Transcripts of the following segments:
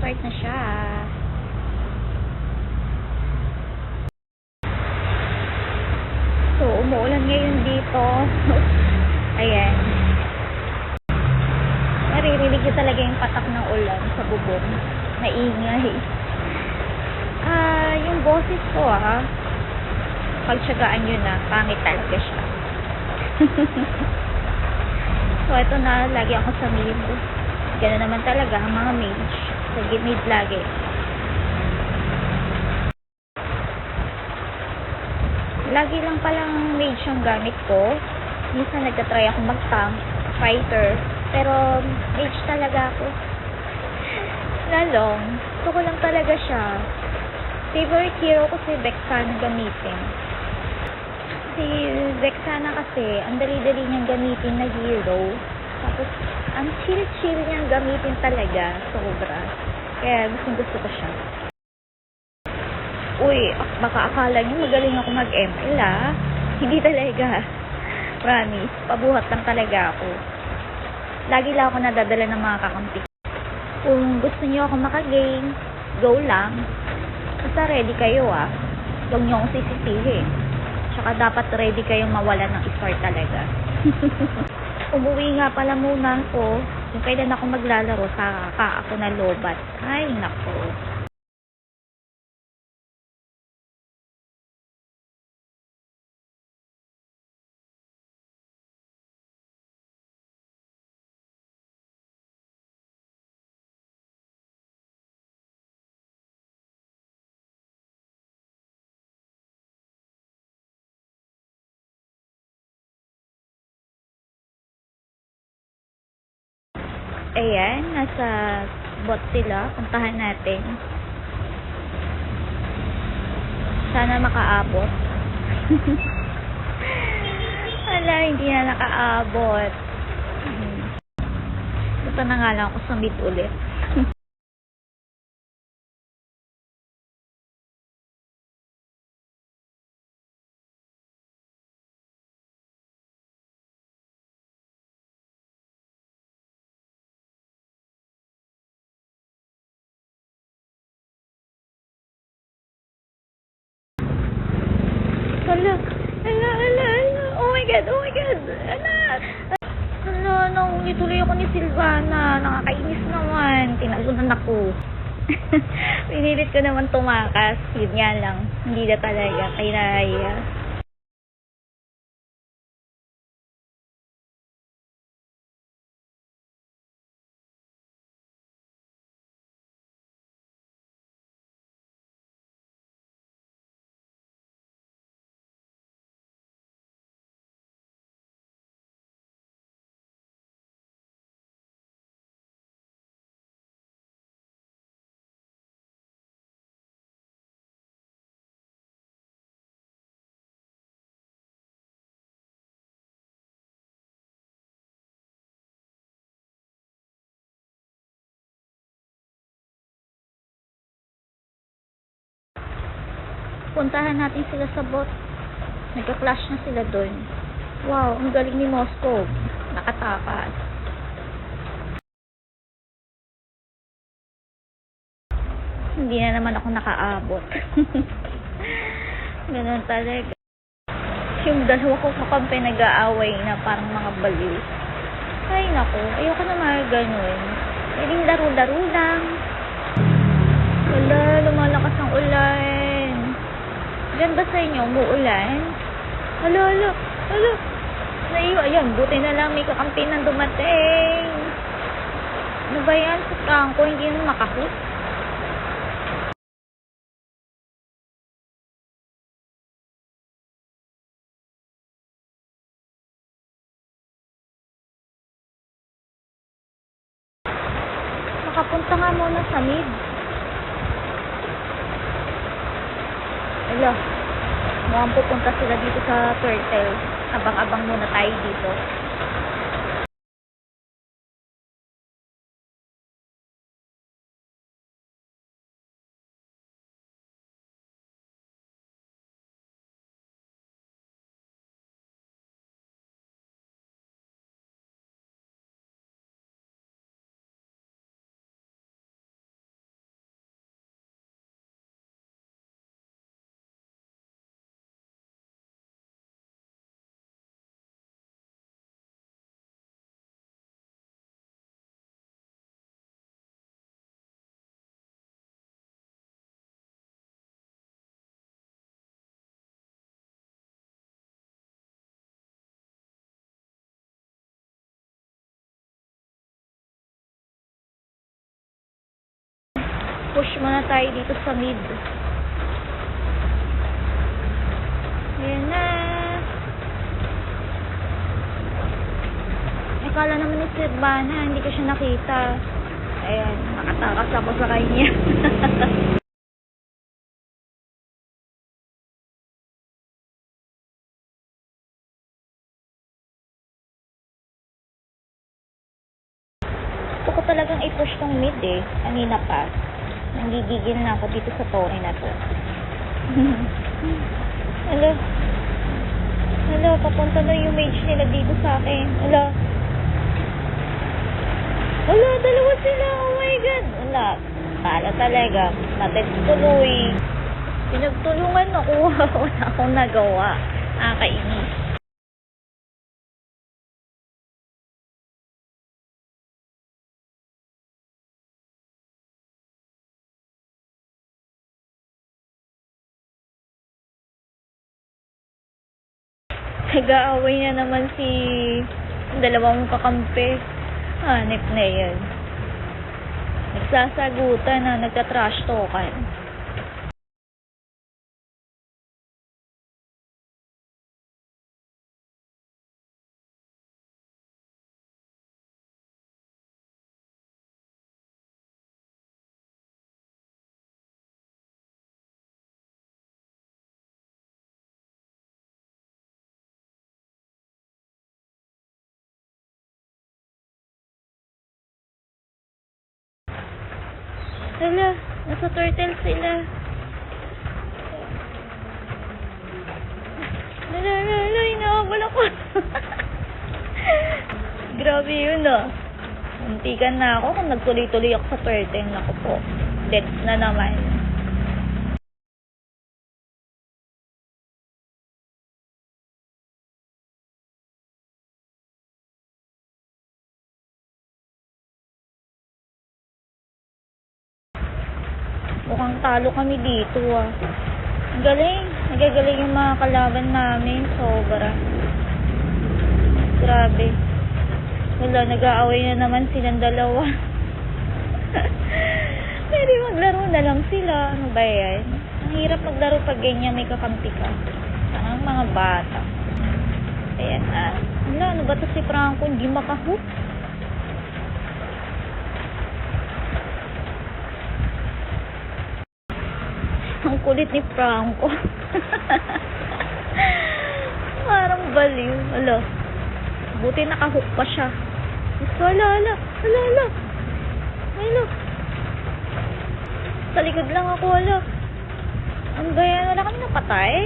Nag-start na siya. So, umuulan ngayon dito. Ayan. Naririnig ko talaga yung patak ng ulan sa bubong. Maingay. Ah, yung boses ko ah. Pagtsagaan yun na, pangit talaga siya. so, ito na, lagi ako sa mid. Ganun naman talaga ang mga mage. Sa mid lagi. Lagi lang palang mage ang gamit ko. Minsan nagtatry ako mag-tank, fighter. Pero mage talaga ako. Lalong. Gusto ko lang talaga siya. Favorite hero ko si Vexana gamitin. Si Vexana kasi, ang dali-dali niyang gamitin na hero. Tapos, ang chill-chill niyang gamitin talaga. Sobra. Kaya gustong gusto ko siya. Uy, ak- baka akala niyo magaling ako mag-ML ah. Hindi talaga. Promise, pabuhat lang talaga ako. Lagi lang ako nadadala ng mga kakampi. Kung gusto niyo ako makagame, go lang. Basta ready kayo ah. Huwag niyo akong sisisihin. Tsaka dapat ready kayong mawala ng star talaga. Umuwi nga pala muna ako. Kung kailan ako maglalaro, saka ako na lobat. Ay, nako. Ayan, nasa bot sila. Puntahan natin. Sana makaabot. Wala, hindi na nakaabot. Hmm. Punta na nga lang ako sa mid ulit. Hala, hala, hala, hala. Oh my God, oh my God. Hala. Hala, nahuli tuloy ako ni Silvana. Nakakainis naman. Tinagunan ako. Pinilit ko naman tumakas. Yun nga lang. Hindi na talaga. Kaya, puntahan natin sila sa bot. Nagka-clash na sila doon. Wow, ang galing ni Moscow. Nakatakas. Hindi na naman ako nakaabot. Ganun talaga. Yung dalawa ko kakampi nag-aaway na parang mga baliw. Ay, naku. Ayoko na mga ganun. Pwedeng laro-laro lang. Wala, lumalakas ang ulan. Diyan ba sa inyo, umuulan? Alo, alo, alo. Naiyo, ayan, buti na lang may kakampi nang dumating. Ano ba yan? Sa tangko, hindi na makahit. Makapunta nga muna sa mid. Ala, mukhang pupunta sila dito sa turtle. Abang-abang muna tayo dito. Push muna tayo dito sa mid. Ayan na. Akala naman ni Sirvana, hindi ko siya nakita. Ayan, nakatakas ako sa kanya. Gusto ko talagang i-push tong mid eh. Kanina pa. Nanggigigil na ako dito sa Tony na to. Hello. Hello, papunta na yung mage nila dito sa akin. Hello. Wala, dalawa sila. Oh my God. Wala. Kala talaga. Natin tuloy. Pinagtulungan ako. Wala akong nagawa. Nakakainis. Nag-aaway na naman si dalawang kakampi. Hanip na yan. Nagsasagutan na nagka-trash talkan. Hala, nasa turtle sila. Hala, hala, hala, inaabal ako. Grabe yun ah. Muntikan na ako kung nagtuloy-tuloy ako sa turtle. Naku po, deaths na naman. Mukhang talo kami dito ah. Galing. Nagagaling yung mga kalaban namin. Sobra. Grabe. Wala, nag-aaway na naman silang dalawa. Pwede maglaro na lang sila. Ano ba yan? Ang hirap maglaro pag ganyan may kakampi ka. Ang mga bata. Ayan ah. Wala, ano ba to si Franco? Hindi makahook. Ang kulit ni Franco. Parang baliw. Ala. Buti nakahook pa siya. Gusto, ala, ala. Ala, ala. Ala. Sa likod lang ako, ala. Ano ba yan? Wala kami napatay.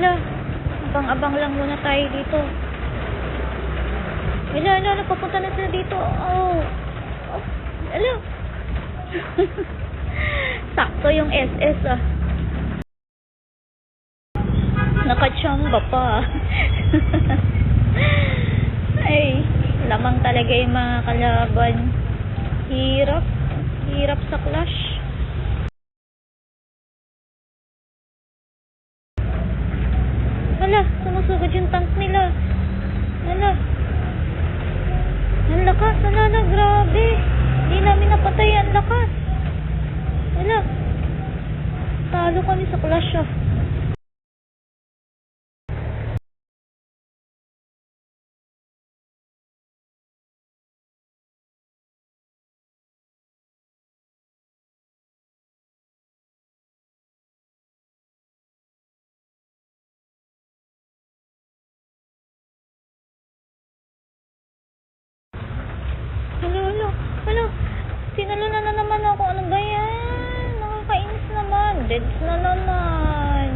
Wala. Abang-abang lang muna tayo dito. Hala, hala, hala, papunta na sila dito. Oh. oh. Hala. Sakto yung SS ah. Nakachamba pa. Ay, lamang talaga yung mga kalaban. Hirap. Hirap sa clash. Sumusugod yung tank nila. Hala. Ang lakas, hala, hala, grabe. Hindi namin napatay ang lakas. Hala. Talo kami sa clash ah. Sinalo na na naman ako. Ano ba yan? Reds na naman.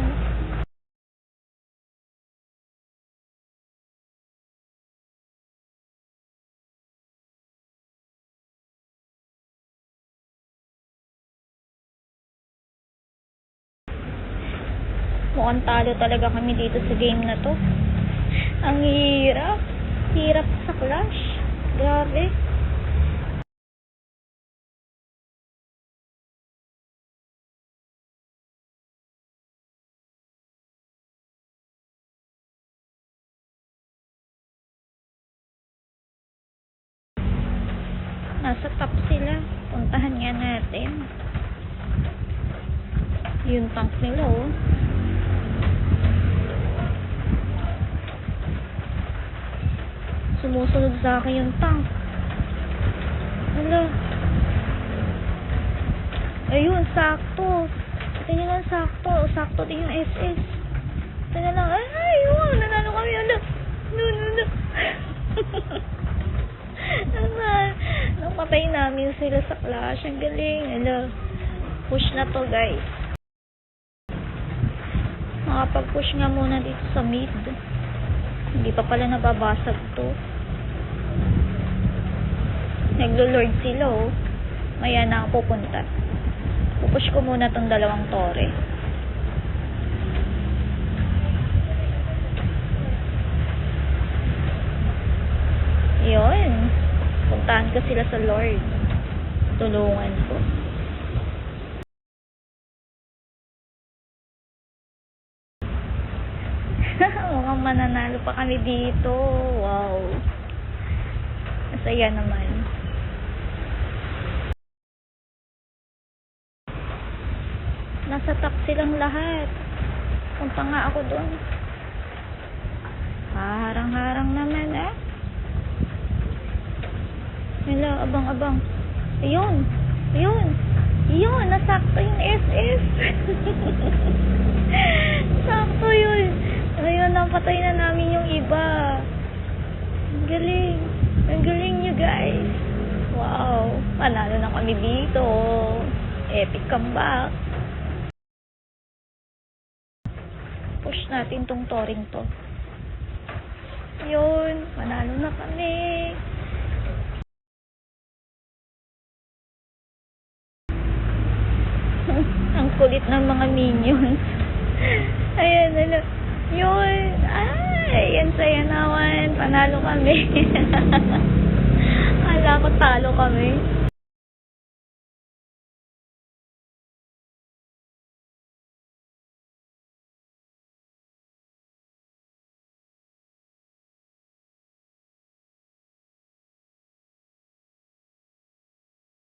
Mukhang talo talaga kami dito sa game na to. Ang hirap. Hirap sa Clash. Grabe. Nasa top sila. Puntahan nga natin. Yung tank nila, oh. Sumusunod sa akin yung tank. Hala. Ayun, sakto. Tingnan lang sakto. Sakto din yung SS. Tingnan lang. Ay, ayun. Nanalo kami. Ano? No, no, no. Naman. Napatay namin sila sa clash. Ang galing. Ano? Push na to, guys. Makapag-push nga muna dito sa mid. Hindi pa pala nababasag to. Naglo-lord sila, oh. Maya na ako pupunta. Pupush ko muna tong dalawang tore. Yun. Puntahan ko sila sa Lord. Tulungan ko. Mukhang mananalo pa kami dito. Wow. Masaya naman. Nasa top silang lahat. Punta nga ako doon. Harang-harang naman eh. Hello, abang-abang. Ayun. Ayun. Yun, nasakto yung SS. Sakto yun. Ayun, napatay na namin yung iba. Ang galing. Ang galing nyo, guys. Wow. Panalo na kami dito. Epic comeback. Push natin tong toring to. Yun. Panalo na kami. Ang kulit ng mga minions. Ayan, ano. Yun. Ay, yan saya naman. Panalo kami. Kala ko talo kami.